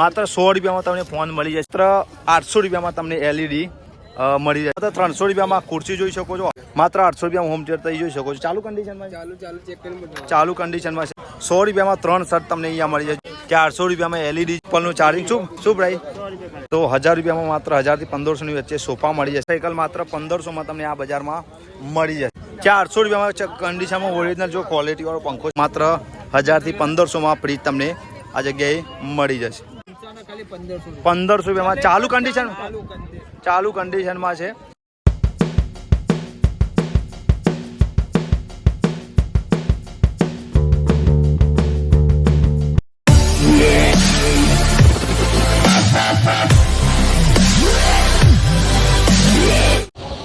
માત્ર સો રૂપિયામાં તમને ફોન મળી જશે. માત્ર આઠસો રૂપિયામાં તમને એલઈડી મળી જાય માત્ર ત્રણસો રૂપિયામાં ખુરશી જોઈ શકો છો. માત્ર આઠસો રૂપિયામાં હોમ થિયેટર જોઈ શકો છો. ચાલુ કન્ડિશનમાં ચાલુ ચાલુ ચેક ચાલુ કન્ડિશનમાં છે. સો રૂપિયામાં ત્રણ શર્ટ તમને અહીંયા મળી જશે. ચારસો રૂપિયામાં એલઈડી પલનું ચાર્જિંગ શું? શું પ્રાઇસ તો હજાર રૂપિયામાં માત્ર હજારથી પંદરસોની વચ્ચે સોફા મળી જશે. સાયકલ માત્ર પંદરસોમાં તમને આ બજારમાં મળી જશે. ચારસો રૂપિયામાં કન્ડિશનમાં ઓરિજિનલ જો ક્વોલિટી વાળો પંખો માત્ર હજારથી પંદરસોમાં ફ્રીજ તમને આ જગ્યાએ મળી જશે. પંદરસો રૂપિયામાં. ચાલુ કન્ડિશન ચાલુ કન્ડિશનમાં છે.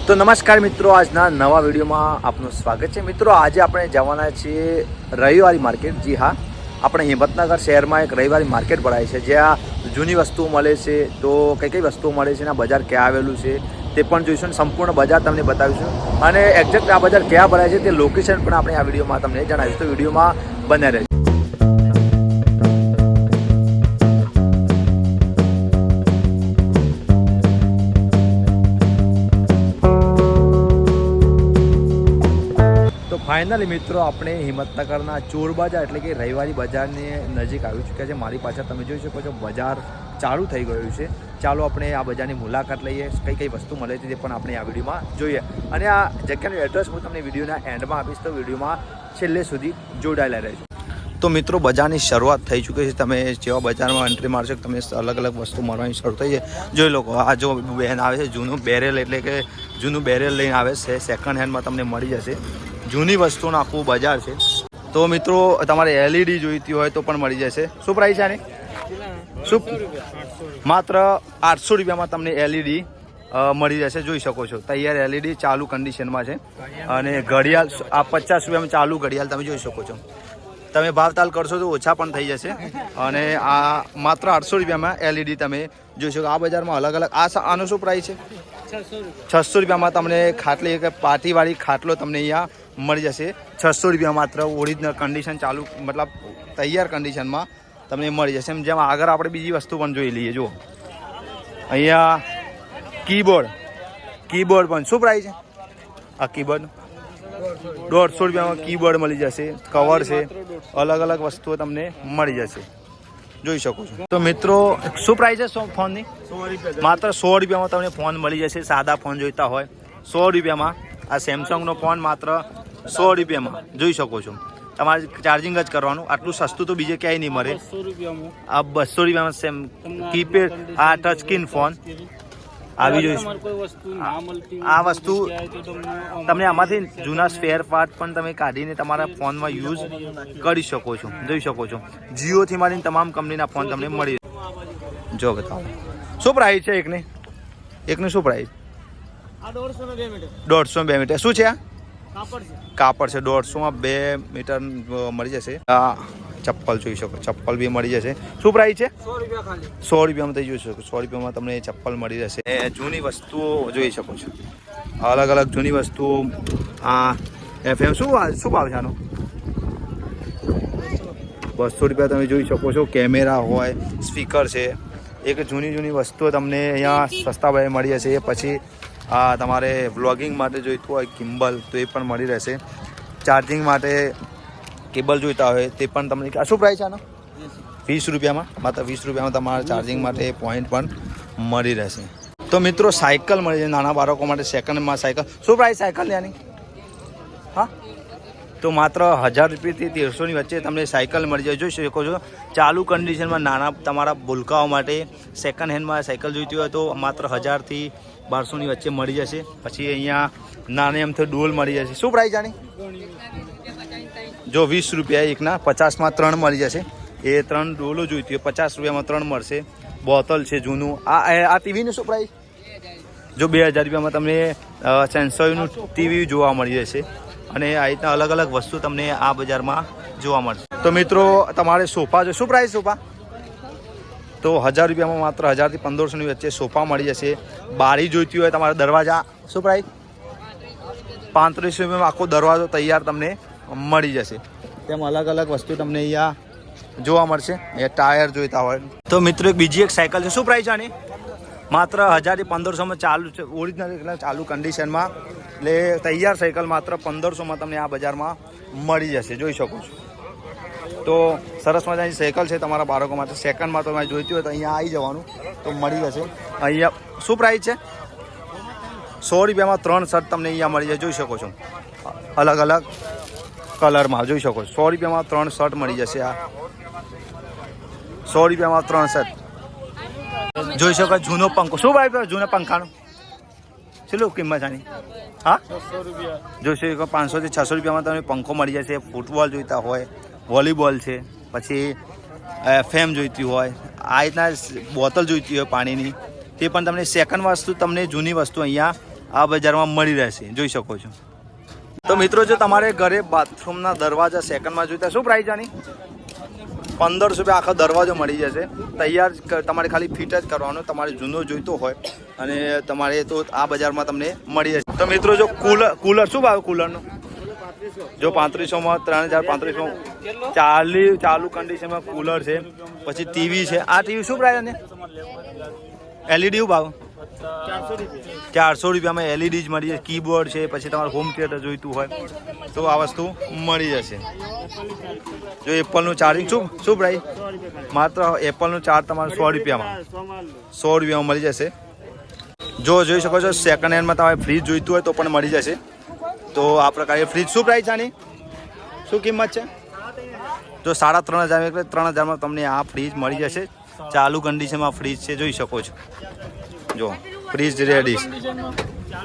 તો નમસ્કાર મિત્રો આજના નવા વિડીયોમાં આપનું સ્વાગત છે. મિત્રો આજે આપણે જવાના છીએ રવિવારી માર્કેટ. જી હા. આપણે હિંમતનગર શહેરમાં એક રવિવારી માર્કેટ ભરાય છે, જ્યાં જૂની વસ્તુઓ મળે છે, તો કઈ કઈ વસ્તુઓ મળે છે અને બજાર ક્યાં આવેલું છે, તે પણ જોઈશું સંપૂર્ણ બજાર તમને બતાવીશું. અને એક્ઝેક્ટ આ બજાર ક્યાં ભરાય છે તે લોકેશન પણ આપણે આ વિડીયોમાં તમને જણાવીશું. તો વિડીયોમાં બન્યા રહેજો. ફાઇનલી મિત્રો, આપણે હિંમતનગરના ચોર બજાર એટલે કે રવિવારી બજારની નજીક આવી ચૂક્યા છે. મારી પાછળ તમે જોઈ શકો છો, બજાર ચાલુ થઈ ગયું છે. ચાલો આપણે આ બજારની મુલાકાત લઈએ. કઈ કઈ વસ્તુ મળે છે તે પણ આપણે આ વિડીયોમાં જોઈએ. અને આ જગ્યાનું એડ્રેસ હું તમને વિડીયોના એન્ડમાં આપીશ, તો વિડીયોમાં છેલ્લે સુધી જોડાયેલા રહેજો. તો મિત્રો, બજારની શરૂઆત થઈ ચૂકી છે. તમે જેવા બજારમાં એન્ટ્રી મારશો તમે અલગ અલગ વસ્તુ મળવાની શરૂ થઈ છે. જોઈ લો, આ જો બહેન આવે છે, જૂનું બેરેલ એટલે કે જૂનું બેરેલ લઈને આવે છે. સેકન્ડ હેન્ડમાં તમને મળી જશે. જૂની વસ્તુનું આખું બજાર છે. તો મિત્રો તમારે એલઈડી જોઈતી હોય તો પણ મળી જશે. શું પ્રાઇસ છે આની? શું? માત્ર આઠસો રૂપિયામાં તમને એલઈડી મળી જશે. જોઈ શકો છો. તૈયાર એલઈડી ચાલુ કન્ડિશનમાં છે. અને ઘડિયાળ આ પચાસ રૂપિયામાં ચાલુ ઘડિયાળ તમે જોઈ શકો છો. તમે ભાવતાલ કરશો તો ઓછા પણ થઈ જશે. અને આ માત્ર આઠસો રૂપિયામાં એલઈડી તમે જોઈ શકો. આ બજારમાં અલગ અલગ આ આનો શું પ્રાઇસ છે? છસો રૂપિયામાં તમને ખાટલી કે પાટીવાળી ખાટલો તમને અહીંયા મળી જશે. છસો રૂપિયા માત્ર ઓરિજિનલ કન્ડિશન ચાલુ, મતલબ તૈયાર કન્ડિશનમાં તમને મળી જશે. એમ જેમ આગળ આપણે બીજી વસ્તુ પણ જોઈ લઈએ, જુઓ. અહીંયા કીબોર્ડ કીબોર્ડ પણ શું પ્રાઇસ છે? આ કીબોર્ડ દોઢસો રૂપિયામાં કીબોર્ડ મળી જશે. કવર છે. અલગ અલગ વસ્તુઓ તમને મળી જશે. જોઈ શકો છો. તો મિત્રો, શું પ્રાઇસ છે ફોનની માત્ર સો રૂપિયામાં તમને ફોન મળી જશે. સાદા ફોન જોઈતા હોય. સો રૂપિયામાં આ સેમસંગનો ફોન માત્ર સો રૂપિયામાં. જોઈ શકો છો. તમારે ચાર્જિંગ જ કરવાનું. આટલું સસ્તું તો બીજે ક્યાંય નહીં મળે. આ બસો રૂપિયામાં સેમ કીપેડ આ ટચ સ્ક્રીન ફોન આવી જોઈશું. આ વસ્તુ તમને આમાંથી જૂના સ્પેર પાર્ટ પણ તમે કાઢીને તમારા ફોનમાં યુઝ કરી શકો છો. જોઈ શકો છો. જીઓથી માંડીને તમામ કંપનીના ફોન તમને મળી જો બતાવો શું પ્રાઇસ છે એકની? એકની શું પ્રાઇસ દોઢસો બે મીટર દોઢસો બે મીટર શું છે આ? કાપડ છે. દોઢસોમાં બે મીટર મળી જશે. હા ચપ્પલ જોઈ શકો ચપ્પલ બી મળી જશે. શું પ્રાઇસ છે? સો રૂપિયા ખાલી. સો રૂપિયામાં તમે જોઈ શકો સો રૂપિયામાં તમને ચપ્પલ મળી જશે. એ જૂની વસ્તુઓ જોઈ શકો છો. અલગ અલગ જૂની વસ્તુઓ આ એફએમ શું આ- શું ભાવ છે આનો? બસો રૂપિયા તમે જોઈ શકો છો કેમેરા હોય સ્પીકર છે. એક જૂની જૂની વસ્તુઓ તમને અહીંયા સસ્તા ભાવે મળી જશે. પછી આ તમારે વ્લોગિંગ માટે જોઈતું હોય કિમ્બલ તો એ પણ મળી રહેશે. ચાર્જિંગ માટે કેબલ જોઈતા હોય, તે પણ તમને આ શું પ્રાઇસ આનો? વીસ રૂપિયામાં, માત્ર વીસ રૂપિયામાં તમારે ચાર્જિંગ માટે પોઈન્ટ પણ મળી રહેશે. તો મિત્રો, સાયકલ મળી છે નાના બાળકો માટે સેકન્ડમાં સાયકલ. શું પ્રાઇસ સાયકલ આની? હા? તો માત્ર હજાર રૂપિયાથી તેરસોની વચ્ચે તમને સાયકલ મળી જાય. જોઈ શકો છો, ચાલુ કન્ડિશનમાં નાના તમારા ભૂલકાઓ માટે સેકન્ડ હેન્ડમાં સાયકલ જોઈતી હોય તો માત્ર હજારથી બારસોની વચ્ચે મળી જશે. પછી અહીંયા નાની એમથી ડોલ મળી જશે. શું પ્રાઇસ આની જો વીસ રૂપિયા એકના, પચાસમાં ત્રણ મળી જશે. એ ત્રણ ડોલો જોઈતી હોય, પચાસ રૂપિયામાં ત્રણ મળશે. બોટલ છે જૂનું. આ આ- ટીવીનું શું પ્રાઇસ જો બે હજાર રૂપિયામાં તમને સેન્સોયનું ટીવી જોવા મળી જશે. અને આ રીતના અલગ અલગ વસ્તુ તમને આ બજારમાં જોવા મળશે. તો મિત્રો, તમારે સોફા જો શું પ્રાઇસ સોફા? તો હજાર રૂપિયામાં માત્ર હજારથી પંદરસોની વચ્ચે સોફા મળી જશે. બારી જોઈતી હોય તમારા દરવાજા. શું પ્રાઇસ પાંત્રીસ રૂપિયામાં આખો દરવાજો તૈયાર તમને મળી જશે. તેમ અલગ અલગ વસ્તુ તમને અહીંયા જોવા મળશે. એ ટાયર જોઈતા હોય. તો મિત્રો, એક બીજી એક સાયકલ છે. શું પ્રાઇસ છે આની? માત્ર હજારથી પંદરસોમાં ચાલુ છે. ઓરિજિનલ ચાલુ કન્ડિશનમાં એટલે તૈયાર સાયકલ માત્ર પંદરસોમાં તમને આ બજારમાં મળી જશે, જોઈ શકો છો. તો સરસ મજાની સાયકલ છે તમારા બાળકો માટે. સેકન્ડમાં તમારે જોઈતી હોય તો અહીંયા આવી જવાનું, તો મળી જશે. અહીંયા શું પ્રાઇસ છે? સો રૂપિયામાં ત્રણ શર્ટ તમને અહીંયા મળી જાય, જોઈ શકો છો. અલગ અલગ કલરમાં, જોઈ શકો છો. સો રૂપિયામાં ત્રણ શર્ટ મળી જશે આ. સો રૂપિયામાં ત્રણ શર્ટ જોઈ શકો જૂનો પંખો. શું ભાઈ જૂના પંખાનો? કેટલું કિંમત આની હા? જોશો શકો પાંચસોથી છસો રૂપિયામાં તમને પંખો મળી જશે, ફૂટબોલ જોઈતા હોય, વોલીબોલ છે, પછી ફેમ જોઈતી હોય, આ રીતના બોટલ જોઈતી હોય પાણીની, તે પણ તમને સેકન્ડ વસ્તુ તમને જૂની વસ્તુ અહીંયા આ બજારમાં મળી રહેશે. જોઈ શકો છો. તો મિત્રો, જો તમારે ઘરે બાથરૂમના દરવાજા સેકન્ડમાં જોઈતા, શું પ્રાઇસ આની પંદરસો રૂપિયા આખો દરવાજો મળી જશે. તૈયાર તમારે ખાલી ફિટ જ કરવાનો, તમારે જૂનો જોઈતો હોય અને તમારે તો આ બજારમાં તમને મળી જશે. તો મિત્રો જો કુલર કુલર શું ભાવ કુલરનો? જો પાંત્રીસોમાં ત્રણ હજાર પાંત્રીસો. ચાલી, ચાલુ કન્ડિશનમાં કુલર છે, પછી ટીવી છે. આ ટીવી શું પ્રાઇસ અને? એલઈડી ભાવ? ચારસો રૂપિયામાં એલઈડી જ મળી જશે કીબોર્ડ છે, પછી તમારે હોમ થિયેટર જોઈતું હોય, તો આ વસ્તુ મળી જશે. જો એપલનું ચાર્જિંગ શું શું ભાઈ માત્ર એપલનું ચાર્જ તમારે સો રૂપિયામાં. સો રૂપિયામાં મળી જશે. જો જોઈ શકો છો સેકન્ડ હેન્ડમાં તમારે ફ્રીજ જોઈતું હોય તો પણ મળી જશે. તો આ પ્રકારે ફ્રીજ શું પ્રાઇસ આની? શું કિંમત છે? જો સાડા ત્રણ હજાર એટલે ત્રણ હજારમાં તમને આ ફ્રીજ મળી જશે. ચાલુ કન્ડિશનમાં ફ્રીજ છે, જોઈ શકો છો. જો ફ્રીજ રેડી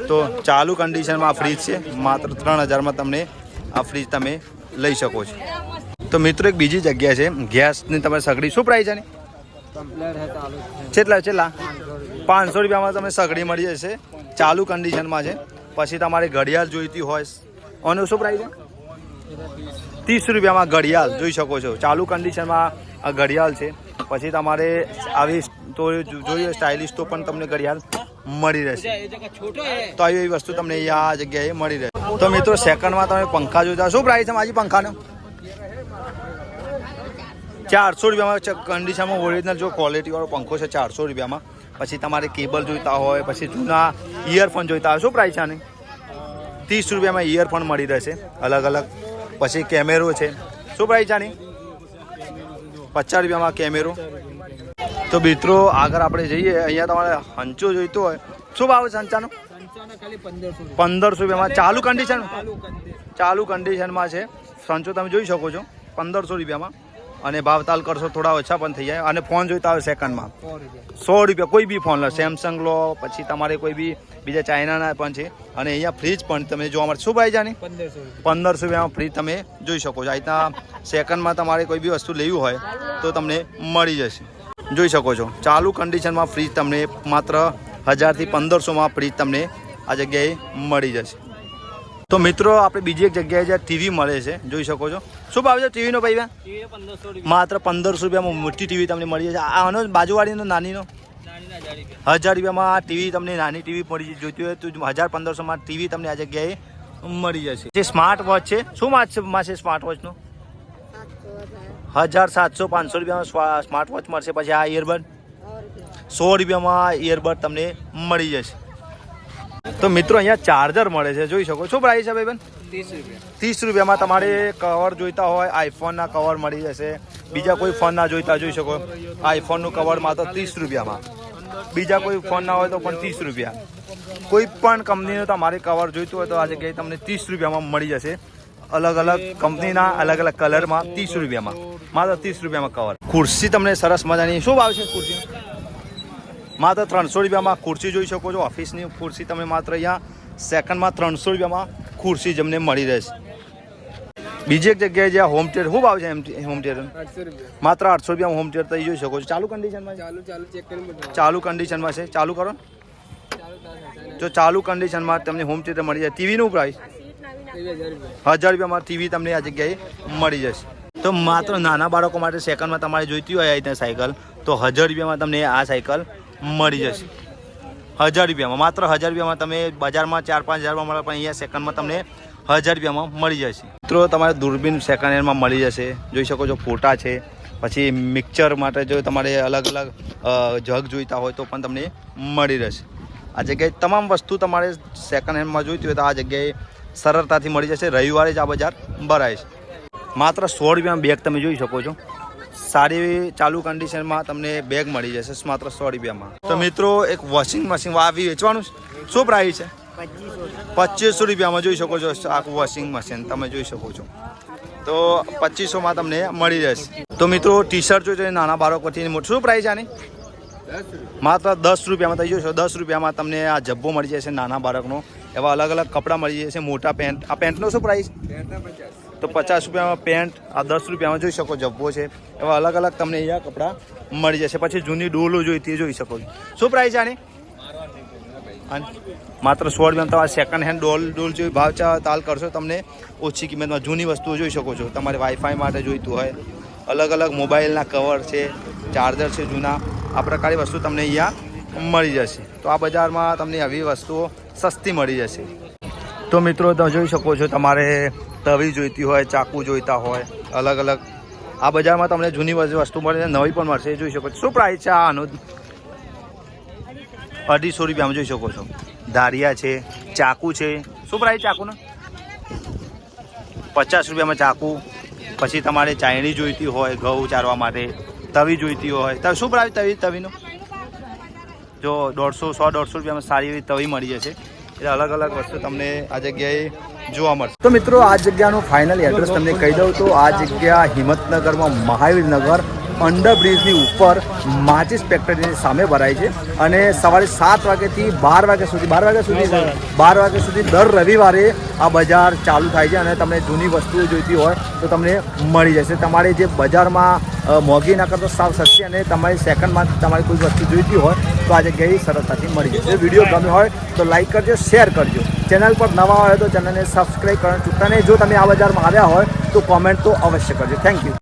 તો ચાલુ કન્ડિશનમાં આ ફ્રીજ છે માત્ર ત્રણ હજારમાં તમને આ ફ્રીજ તમે લઈ શકો છો. તો મિત્રો એક બીજી જગ્યા છે ગેસની તમારે સગડી શું પ્રાઇસ હે કેટલા કેટલા? પાંચસો રૂપિયામાં તમને સગડી મળી જશે ચાલુ કન્ડિશનમાં છે. પછી તમારે ઘડિયાળ જોઈતી હોય અને શું પ્રાઇસ છે? ત્રીસ રૂપિયામાં ઘડિયાળ જોઈ શકો છો. ચાલુ કન્ડિશનમાં આ ઘડિયાળ છે. પછી તમારે આવી તો જોઈએ સ્ટાઇલિશ તો પણ તમને ઘડિયાળ મળી રહેશે. તો આવી એવી વસ્તુ તમને આ જગ્યાએ મળી રહેશે તો મિત્રો સેકન્ડમાં તમે પંખા જોતા શું પ્રાઇસ છે માજી પંખાનો? ચારસો રૂપિયામાં કન્ડિશનમાં ઓરિજિનલ જો ક્વોલિટીવાળો પંખો છે ચારસો રૂપિયામાં. પછી તમારે કેબલ જોઈતા હોય પછી જૂના ઇયરફોન જોઈતા હોય. શું પ્રાઇસ આની? ત્રીસ રૂપિયામાં ઇયરફોન મળી રહેશે. અલગ અલગ. પછી કેમેરો છે. શું પ્રાઇસ આની? પચાસ રૂપિયામાં કેમેરો તો મિત્રો આગળ આપણે જઈએ. અહીંયા તમારે હંચો જોઈતો હોય. શું ભાવ છે હંચાનો? પંદરસો રૂપિયામાં. ચાલુ કન્ડિશન ચાલુ કન્ડિશનમાં છે. સંચો તમે જોઈ શકો છો. પંદરસો રૂપિયામાં. અને ભાવતાલ કરશો થોડા ઓછા પણ થઈ જાય. અને ફોન જોઈતા હોય સેકન્ડમાં સો રૂપિયા. કોઈ બી ફોન લો. સેમસંગ લો પછી તમારે કોઈ બી બીજા ચાઇનાના પણ છે. અને અહીંયા ફ્રીજ પણ તમે જોવા મળશે શું ભાઈ જાની? પંદરસો પંદરસો રૂપિયામાં ફ્રીજ તમે જોઈ શકો છો. આ રીતના સેકન્ડમાં તમારે કોઈ બી વસ્તુ લેવી હોય તો તમને મળી જશે. જોઈ શકો છો. ચાલુ કન્ડિશનમાં ફ્રીજ તમને માત્ર હજારથી પંદરસોમાં ફ્રીજ તમને આ જગ્યાએ મળી જશે. તો મિત્રો આપણે બીજી એક જગ્યાએ જ્યાં ટીવી મળે છે જોઈ શકો છો. શું ભાવ છે ટીવીનો ભાઈ માત્ર પંદરસો રૂપિયામાં મોટી ટીવી તમને મળી જશે. આનો બાજુવાળીનો નાનીનો? હજાર રૂપિયામાં આ ટીવી તમને નાની ટીવી મળી જોઈતી હોય તો હજાર પંદરસોમાં ટીવી તમને આ જગ્યાએ મળી જશે. જે સ્માર્ટ વોચ છે શું માં છે સ્માર્ટ વોચનો હજાર સાતસો પાંચસો રૂપિયામાં સ્માર્ટ વોચ મળશે. પછી આ ઇયરબડ સો રૂપિયામાં ઇયરબડ તમને મળી જશે. તો મિત્રો, અહીંયા ચાર્જર મળે છે. જોઈ શકો છો પ્રાઇસ છે ભાઈ ત્રીસ રૂપિયામાં તમારે કવર જોઈતા હોય આઈફોનના કવર મળી જશે. બીજા કોઈ ફોનના જોઈતા, જોઈ શકો. આઈફોનનું કવર માત્ર ત્રીસ રૂપિયામાં. બીજા કોઈ ફોનના હોય તો પણ ત્રીસ રૂપિયા. કોઈ પણ કંપનીનું તમારે કવર જોઈતું હોય તો આ જગ્યાએ તમને ત્રીસ રૂપિયામાં મળી જશે. અલગ અલગ કંપનીના અલગ અલગ કલરમાં ત્રીસ રૂપિયામાં. માત્ર ત્રીસ રૂપિયામાં કવર ખુરશી તમને સરસ મજાની. શું ભાવ છે ખુરશી માત્ર ત્રણસો રૂપિયામાં ખુરશી જોઈ શકો છો. ઓફિસની ખુરશી તમે માત્ર અહીંયા સેકન્ડમાં ત્રણસો રૂપિયામાં ખુરશી તમને મળી રહેશે. બીજી એક જગ્યાએ જ્યાં હોમ થિયેટર શું ભાવ છે એમ હોમ થિયેટર માત્ર આઠસો રૂપિયામાં હોમ થિયેટર તમે જોઈ શકો છો. ચાલુ કન્ડિશનમાં ચાલુ ચાલુ ચેક ચાલુ કન્ડિશનમાં છે. ચાલુ કરો જો ચાલુ કન્ડિશનમાં તમને હોમ થિયેટર મળી જાય. ટીવીનું પ્રાઇસ હજાર રૂપિયા હજાર રૂપિયામાં ટીવી તમને આ જગ્યાએ મળી જશે. તો માત્ર નાના બાળકો માટે સેકન્ડમાં તમારે જોઈતી હોય આ રીતના સાયકલ, તો હજાર રૂપિયામાં તમને આ સાયકલ મળી જશે. હજાર રૂપિયામાં, માત્ર હજાર રૂપિયામાં તમે બજારમાં ચાર પાંચ હજારમાં મળે, પણ અહીંયા સેકન્ડમાં તમને હજાર રૂપિયામાં મળી જશે. મિત્રો, તમારે દૂરબીન સેકન્ડ હેન્ડમાં મળી જશે. જોઈ શકો છો, ફોટા છે. પછી મિક્સર માટે જો તમારે અલગ અલગ જગ જોઈતા હોય તો પણ તમને મળી રહેશે. આ જગ્યાએ તમામ વસ્તુ તમારે સેકન્ડ હેન્ડમાં જોઈતી હોય તો આ જગ્યાએ સરળતાથી મળી જશે. રવિવારે જ આ બજાર ભરાય છે. માત્ર સો રૂપિયામાં બેગ તમે જોઈ શકો છો. સારી એવી ચાલુ કન્ડિશનમાં તમને બેગ મળી જશે માત્ર સો રૂપિયામાં. તો મિત્રો એક વોશિંગ મશીન આવી વેચવાનું છે? શું પ્રાઇસ છે? પચીસો રૂપિયામાં જોઈ શકો છો. આખું વોશિંગ મશીન તમે જોઈ શકો છો. તો પચીસોમાં તમને મળી જશે. તો મિત્રો ટી શર્ટ જો છે નાના બાળકોથી શું પ્રાઇસ આની? માત્ર દસ રૂપિયામાં થઈ જશો દસ રૂપિયામાં તમને આ જબ્બો મળી જશે નાના બાળકનો. એવા અલગ અલગ કપડાં મળી જશે મોટા પેન્ટ. આ પેન્ટનો શું પ્રાઇસ તો પચાસ રૂપિયામાં પેન્ટ, આ દસ રૂપિયામાં જોઈ શકો જબ્બો છે. એવા અલગ અલગ તમને અહીંયા કપડાં મળી જશે. પછી જૂની ડોલો જોઈતી જોઈ શકો છો. શું પ્રાઇસ આની? માત્ર સો રૂપિયા તમારે સેકન્ડ હેન્ડ ડોલ ડોલ જોઈ ભાવ તાલ કરશો તમને ઓછી કિંમતમાં જૂની વસ્તુઓ જોઈ શકો છો. તમારે વાઈફાઈ માટે જોઈતું હોય. અલગ અલગ મોબાઈલના કવર છે ચાર્જર છે જૂના. આ પ્રકારની વસ્તુ તમને અહીંયા મળી જશે. તો આ બજારમાં તમને આવી વસ્તુઓ સસ્તી મળી જશે. તો મિત્રો, તમે જોઈ શકો છો, તમારે તવી જોઈતી હોય, ચાકુ જોઈતા હોય, અલગ અલગ. આ બજારમાં તમને જૂની વસ્તુ મળે નવી પણ મળશે, જોઈ શકો છો. શું પ્રાઇસ છે આનો? અઢીસો રૂપિયામાં જોઈ શકો છો. ધારિયા છે, ચાકુ છે. શું પ્રાઇસ ચાકુનો? પચાસ રૂપિયામાં ચાકુ. પછી તમારે ચાયણી જોઈતી હોય, ઘઉં ચારવા માટે. તવી જોઈતી હોય. તો શું પ્રાઇસ તવી, તવીનો? જો દોઢસો, સો દોઢસો રૂપિયામાં સારી એવી તવી મળી જશે. એટલે અલગ અલગ વસ્તુ તમને આ જગ્યાએ જોવા મળશે. તો મિત્રો, આ જગ્યાનું ફાઇનલ એડ્રેસ તમને કહી દઉં તો આ જગ્યા હિંમતનગરમાં મહાવીરનગર અંડરબ્રિજની ઉપર માચિસ ફેક્ટરીની સામે ભરાય છે. અને સવારે સાત વાગ્યાથી બાર વાગ્યા સુધી, બાર વાગ્યા સુધી બાર વાગ્યા સુધી દર રવિવારે આ બજાર ચાલુ થાય છે અને તમને જૂની વસ્તુઓ જોઈતી હોય તો તમને મળી જશે. તમારે જે બજારમાં મોંઘી ના કરતો સાવ સસ્તી અને તમારી સેકન્ડમાં તમારી કોઈ વસ્તુ જોઈતી હોય તો આ જગ્યાએ સરળતાથી મળી જશે. વીડિયો ગમ્યો હોય તો લાઈક કરજો શેર કરજો. ચેનલ પર નવા હોય તો ચેનલને સબસ્ક્રાઈબ કરવાનું ચૂકતા નહીં. જો તમે આ બજારમાં આવ્યા હોય તો કોમેન્ટ તો અવશ્ય કરજો. Thank you